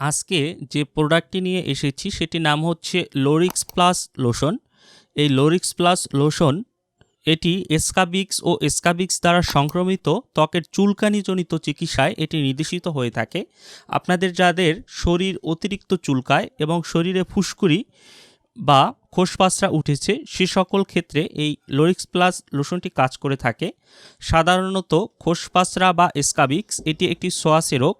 আজকে যে প্রোডাক্টটি নিয়ে এসেছি সেটির নাম হচ্ছে লোরিক্স প্লাস লোশন এই লোরিক্স প্লাস লোশন এটি এসকাবিক্স ও এসকাবিক্স দ্বারা সংক্রমিত ত্বকের চুলকানিজনিত চিকিৎসায় এটি নির্দেশিত হয়ে থাকে। আপনাদের যাদের শরীর অতিরিক্ত চুলকায় এবং শরীরে ফুসকুড়ি বা খোসপাসরা উঠেছে, সে সকল ক্ষেত্রে এই লোরিক্স প্লাস লোশনটি কাজ করে থাকে। সাধারণত খোসপাসরা বা এসকাবিক্স এটি একটি সোয়াসে রোগ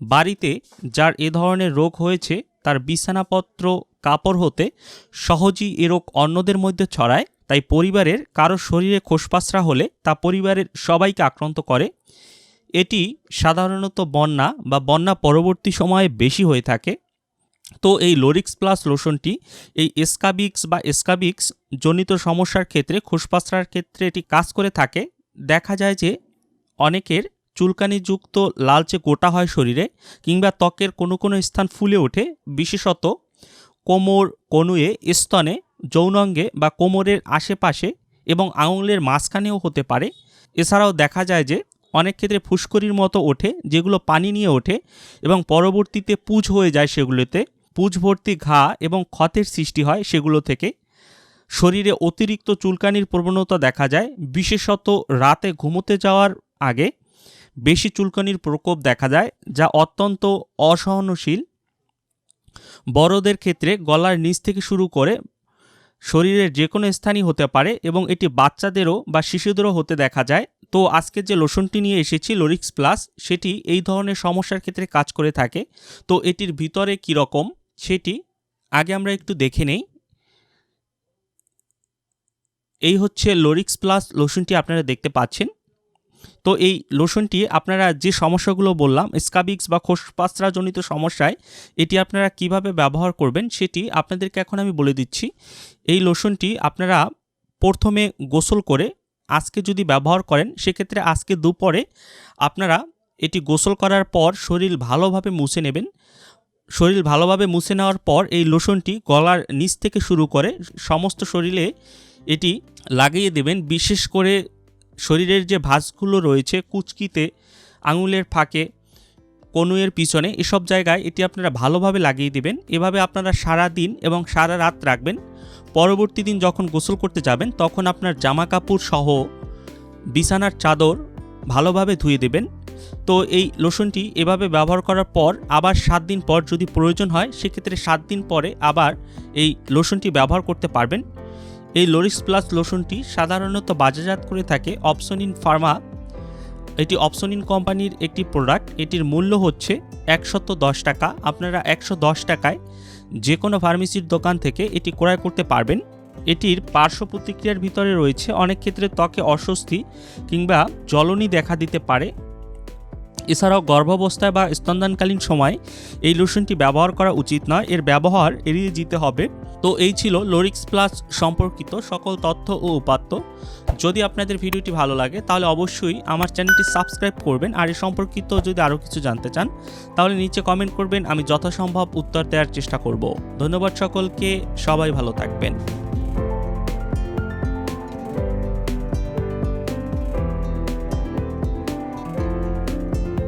বাড়িতে যার এ ধরনের রোগ হয়েছে, তার বিছানাপত্র, কাপড় হতে সহজেই এ রোগ অন্যদের মধ্যে ছড়ায়, তাই পরিবারের কারও শরীরে খোসপাসরা হলে তা পরিবারের সবাইকে আক্রান্ত করে। এটি সাধারণত বন্যা বা বন্যা পরবর্তী সময়ে বেশি হয়ে থাকে। তো এই লোরিক্স প্লাস লোশনটি, এই এসকাবিক্স বা এসকাবিক্স জনিত সমস্যার ক্ষেত্রে খোসপাসরার ক্ষেত্রে এটি কাজ করে থাকে। দেখা যায় যে অনেকের চুলকানিযুক্ত লালচে গোটা হয় শরীরে কিংবা ত্বকের কোনো কোনো স্থান ফুলে ওঠে, বিশেষত কোমর কনুয়ে, স্তনে, যৌনাঙ্গে বা কোমরের আশেপাশে এবং আঙুলের মাঝখানেও হতে পারে। এছাড়াও দেখা যায় যে অনেক ক্ষেত্রে ফুসকরির মতো ওঠে, যেগুলো পানি নিয়ে ওঠে এবং পরবর্তীতে পুজ হয়ে যায় সেগুলোতে। পুজ ভর্তি ঘা এবং ক্ষতের সৃষ্টি হয় সেগুলো থেকে। শরীরে অতিরিক্ত চুলকানির প্রবণতা দেখা যায়, বিশেষত রাতে ঘুমোতে যাওয়ার আগে। বেশি চুলকানির প্রকোপ দেখা যায়, যা অত্যন্ত অসহনশীল। বড়দের ক্ষেত্রে গলার নিচ থেকে শুরু করে শরীরের যে কোনো স্থানই হতে পারে এবং এটি বাচ্চাদেরও বা শিশুদেরও হতে দেখা যায়। তো আজকে যে লোশনটি নিয়ে এসেছি লোরিক্স প্লাস সেটি এই ধরনের সমস্যার ক্ষেত্রে কাজ করে থাকে। তো এটির ভিতরে কীরকম সেটি আগে আমরা একটু দেখে নেই। এই হচ্ছে লোরিক্স প্লাস লোশনটি আপনারা দেখতে পাচ্ছেন। তো এই লোশনটি আপনারা যে সমস্যাগুলো বললাম স্কাবিক্স বা খোসপাস্ত্রাজনিত সমস্যায় এটি আপনারা কীভাবে ব্যবহার করবেন সেটি আপনাদেরকে এখন আমি বলে দিচ্ছি। এই লোশনটি আপনারা প্রথমে গোসল করে আজকে যদি ব্যবহার করেন, সেক্ষেত্রে আজকে দুপুরে আপনারা এটি গোসল করার পর শরীর ভালোভাবে মুছে নেবেন। শরীর ভালোভাবে মুছে নেওয়ার পর এই লোশনটি গলার নিচ থেকে শুরু করে সমস্ত শরীরে এটি লাগিয়ে দেবেন। বিশেষ করে শরীরের যে ভাঁজগুলো রয়েছে কুচকিতে, আঙুলের ফাঁকে কনুয়ের পিছনে, এসব জায়গায় এটি আপনারা ভালোভাবে লাগিয়ে দেবেন। এভাবে আপনারা সারা দিন এবং সারা রাত রাখবেন। পরবর্তী দিন যখন গোসল করতে যাবেন, তখন আপনার জামা কাপড় সহ বিছানার চাদর ভালোভাবে ধুয়ে দেবেন। তো এই লোশনটি এভাবে ব্যবহার করার পর, আবার সাত দিন পর যদি প্রয়োজন হয়, সেক্ষেত্রে সাত দিন পরে আবার এই লোশনটি ব্যবহার করতে পারবেন। এই লোরিক্স প্লাস লোশনটি সাধারণত বাজারজাত করে থাকে অপসনিন ফার্মা এটি অপসনিন কোম্পানির একটি প্রোডাক্ট এটির মূল্য হচ্ছে একশত দশ টাকা। আপনারা একশো দশ টাকায় যে কোনো ফার্মেসির দোকান থেকে এটি ক্রয় করতে পারবেন। এটির পার্শ্ব প্রতিক্রিয়ার ভিতরে রয়েছে অনেক ক্ষেত্রে ত্বকে অস্বস্তি কিংবা জ্বলনি দেখা দিতে পারে। এছাড়াও গর্ভাবস্থায় বা স্তনদানকালীন সময় এই লোশনটি ব্যবহার করা উচিত নয়, এর ব্যবহার এড়িয়ে যেতে হবে। তো এই ছিল লোরিক্স প্লাস সম্পর্কিত সকল তথ্য ও উপাত্ত। যদি আপনাদের ভিডিওটি ভালো লাগে, তাহলে অবশ্যই আমার চ্যানেলটি সাবস্ক্রাইব করবেন। আর এ সম্পর্কিত যদি আরও কিছু জানতে চান, তাহলে নিচে কমেন্ট করবেন, আমি যথাসম্ভব উত্তর দেওয়ার চেষ্টা করব। ধন্যবাদ সকলকে, সবাই ভালো থাকবেন।